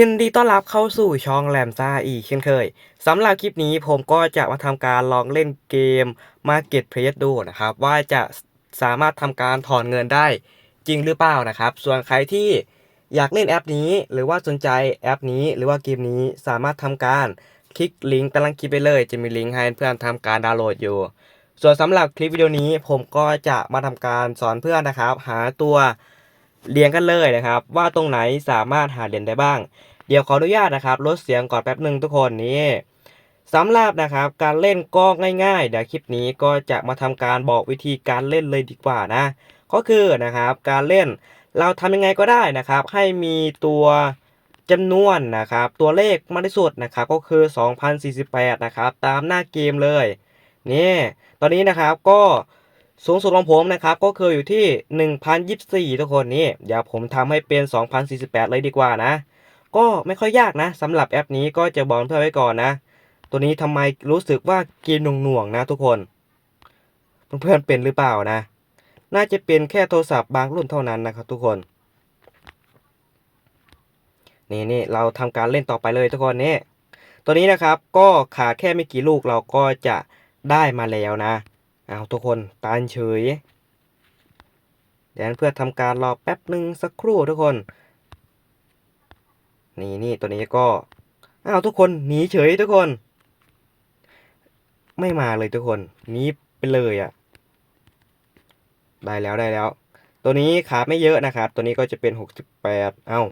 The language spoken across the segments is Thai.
ยินดีต้อนรับเข้าสู่ช่องแรมซ่าอีกเช่นเคยสำหรับคลิปนี้ผมก็จะมาทำการลองเล่นเกม Market Place ดูนะครับ ว่าจะสามารถทำการถอนเงินได้จริงหรือเปล่านะครับ ส่วนใครที่อยากเล่นแอปนี้หรือว่าสนใจแอปนี้หรือว่าเกมนี้สามารถทำการคลิกลิงก์ต้ล่างคลิปไปเลย จะมีลิงก์ให้เพื่อนทำการดาวน์โหลดอยู่ ส่วนสำหรับคลิปวิดีโอนี้ผมก็จะมาทำการสอนเพื่อนนะครับ หาตัว เรียญกันเลยนะครับ ว่าตรงไหนสามารถหาเหรียญได้บ้าง เดี๋ยวขออนุญาตนะครับ ลดเสียงก่อนแป๊บหนึ่งทุกคนนี่สำหรับนะครับการเล่นก็ง่ายๆ เดี๋ยวคลิปนี้ก็จะมาทำการบอกวิธีการเล่นเลยดีกว่านะ ก็คือนะครับการเล่นเราทำยังไงก็ได้นะครับ ให้มีตัวจำนวนนะครับ ตัวเลขมากที่สุดนะครับก็คือ 2048 นะครับ ตามหน้าเกมเลยนี่ตอนนี้นะครับก็ สูงสุดของผมนะครับก็คืออยู่ที่ 1024 ทุกคนนี่เดี๋ยวผมทำให้เป็น 2048 เลยดีกว่านะ ก็ไม่ค่อยยากนะสำหรับแอปนี้ก็จะบอกเพื่อนไว้ก่อนนะ ตัวนี้ทำไมรู้สึกว่าเกมหน่วงๆนะทุกคน เพื่อนๆเป็นหรือเปล่านะ น่าจะเป็นแค่โทรศัพท์บางรุ่นเท่านั้นนะครับทุกคนนี่นี่เราทำการเล่นต่อไปเลยทุกคนนี่ตัวนี้นะครับก็ขาดแค่ไม่กี่ลูกเราก็จะได้มาแล้วนะ เอาทุกคนตานเฉยเดี๋ยวเพื่อทำการรอแป๊บหนึ่งสักครู่ทุกคน นี่นี่ตัวนี้ก็อ้าวทุกคนหนีเฉยทุกคน ไม่มาเลยทุกคนหนีไปเลยอะ่ะ ได้แล้วได้แล้ว ตัวนี้ขาดไม่เยอะนะครับ ตัวนี้ก็จะเป็น 68 เอ้า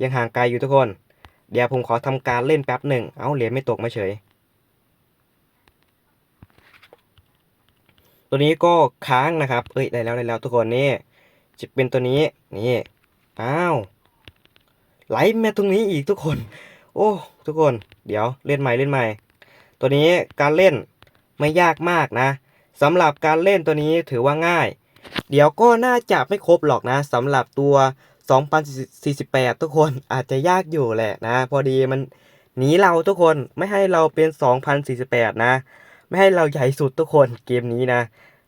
ยังห่างไกลอยู่ทุกคน เดี๋ยวผมขอทำการเล่นแป๊บหนึ่งเอ้าเหรียญไม่ตกมาเฉย ตัวนี้ก็ค้างนะครับ เอ้ยได้แล้วได้แล้วทุกคนนี่จะเป็นตัวนี้นี่อ้าวไหลมาตรงนี้อีกทุกคน โอ้ทุกคน เดี๋ยวเล่นใหม่เล่นใหม่ ตัวนี้การเล่นไม่ยากมากนะสำหรับการเล่นตัวนี้ถือว่าง่าย เดี๋ยวก็น่าจะไม่ครบหรอกนะสำหรับตัว 2048 ทุกคนอาจจะยากอยู่แหละนะ พอดีมันหนีเราทุกคนไม่ให้เราเป็น 2048 นะ ไม่ให้เราใหญ่สุดทุกคนเกมนี้นะ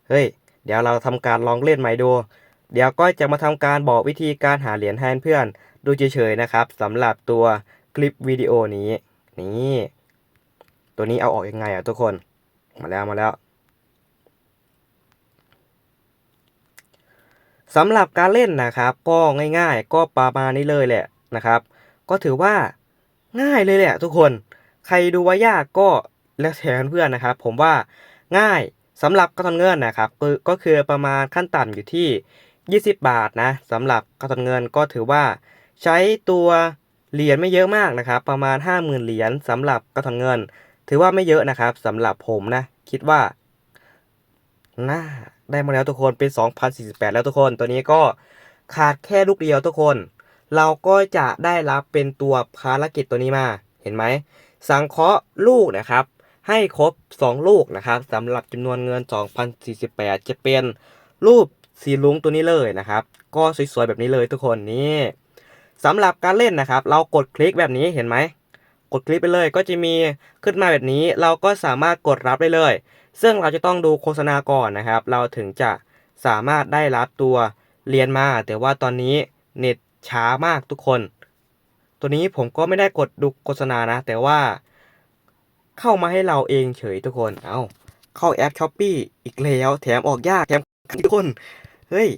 เฮ้ย เดี๋ยวเราทำการลองเล่นใหม่ดู เดี๋ยวก็จะมาทำการบอกวิธีการหาเหรียญให้เพื่อน ดูเฉยๆนะครับสำหรับตัวคลิปวิดีโอนี้ นี่ ตัวนี้เอาออกยังไงอะทุกคน มาแล้วมาแล้วสำหรับการเล่นนะครับ ก็ง่ายๆ ก็ประมาณนี้เลยแหละนะครับ ก็ถือว่าง่ายเลยแหละทุกคน ใครดูว่ายากก็แล้วแต่เพื่อนนะครับ ผมว่าง่าย สำหรับกระทอนเงินนะครับก็ก็คือประมาณขั้นต่ำอยู่ที่ 20 บาทนะสำหรับกระทอนเงินก็ถือว่า ใช้ตัวเหรียญไม่เยอะมากนะครับ ประมาณ 50,000 เหรียญสำหรับกระทอนเงิน ถือว่าไม่เยอะนะครับสำหรับผมนะ คิดว่าน่าได้มาแล้วทุกคนเป็น 2048 แล้วทุกคน ตัวนี้ก็ขาดแค่ลูกเดียวทุกคน เราก็จะได้รับเป็นตัวภารกิจตัวนี้มา เห็นไหม สังเคราะห์ลูกนะครับ ให้ครบ 2 ลูกนะครับสำหรับจำนวนเงิน 2048 จะเป็นรูปสีลุงตัวนี้เลยนะครับ ก็สวยๆแบบนี้เลยทุกคนนี่สำหรับการเล่นนะครับ เรากดคลิกแบบนี้เห็นไหมกดคลิกไปเลยก็จะมีขึ้นมาแบบนี้ เราก็สามารถกดรับได้เลย ซึ่งเราจะต้องดูโฆษณาก่อนนะครับ เราถึงจะสามารถได้รับตัวเรียนมา แต่ว่าตอนนี้เน็ตช้ามากทุกคน ตัวนี้ผมก็ไม่ได้กดดูโฆษณานะ แต่ว่า เข้ามาให้เราเองเฉยทุกคน เอาเข้าแอปช้อปปี้อีกแล้ว แถมออกยาก แถมทุกคน เฮ้ย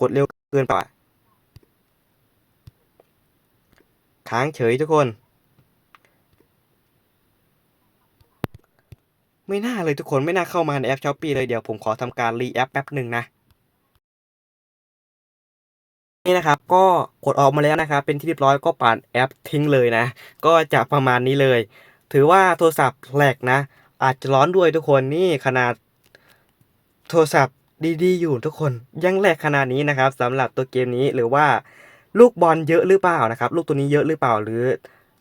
กดเร็วเกินไปค้างเฉยทุกคน ไม่น่าเลยทุกคนไม่น่าเข้ามาในแอปช้อปปีเลยเดี๋ยวผมขอทำการรีแอปแป๊บหนึ่งนะ นี่นะครับก็กดออกมาแล้วนะครับ เป็นที่เรียบร้อยก็ปัดแอปทิ้งเลยนะ ก็จะประมาณนี้เลย ถือว่าโทรศัพท์แหลกนะ อาจจะร้อนด้วยทุกคนนี่ขนาด โทรศัพท์ดีๆ อยู่ทุกคนยังแหลกขนาดนี้นะครับสำหรับตัวเกมนี้หรือว่าลูกบอลเยอะหรือเปล่านะครับ ลูกตัวนี้เยอะหรือเปล่าหรือ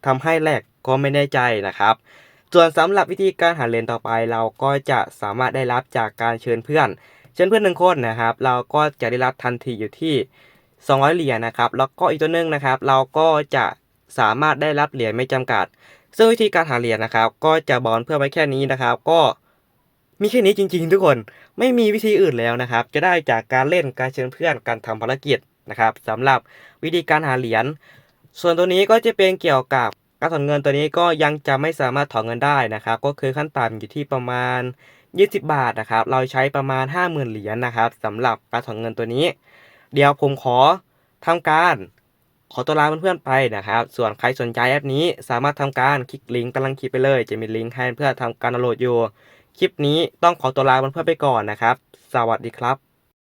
ทำให้แหลกก็ไม่แน่ใจนะครับส่วนสำหรับวิธีการหาเหรียญต่อไปเราก็จะสามารถได้รับจากการเชิญเพื่อน เชิญเพื่อนหนึ่งคนนะครับ เราก็จะได้รับทันทีอยู่ที่ 200 เหรียญนะครับ แล้วก็อีกตัวหนึงนะครับ เราก็จะสามารถได้รับเหรียญไม่จำกัด ซึ่งวิธีการหาเหรียญนะครับ ก็จะบอกเพื่อไว้แค่นี้นะครับ ก็มีแค่นี้จริง ๆ ทุกคน ไม่มีวิธีอื่นแล้วนะครับ จะได้จากการเล่นการเชิญเพื่อนการทำภารกิจนะครับสำหรับวิธีการหาเหรียญ ส่วนตัวนี้ก็จะเป็นเกี่ยวกับการถอนเงินตัวนี้ก็ยังจะไม่สามารถถอนเงินได้นะครับ ก็คือขั้นต่ำอยู่ที่ประมาณ 20 บาทนะครับ เราใช้ประมาณ 50,000 เหรียญนะครับสำหรับการถอนเงินตัวนี้ เดี๋ยวผมขอทำการขอตัวลาเพื่อนๆไปนะครับ ส่วนใครสนใจแอปนี้สามารถทำการคลิกลิงก์ตารางคลิปไปเลย จะมีลิงก์ให้เพื่อทำการดาวน์โหลดอยู่ คลิปนี้ต้องขอตัวลาเพื่อนๆไปก่อนนะครับ สวัสดีครับ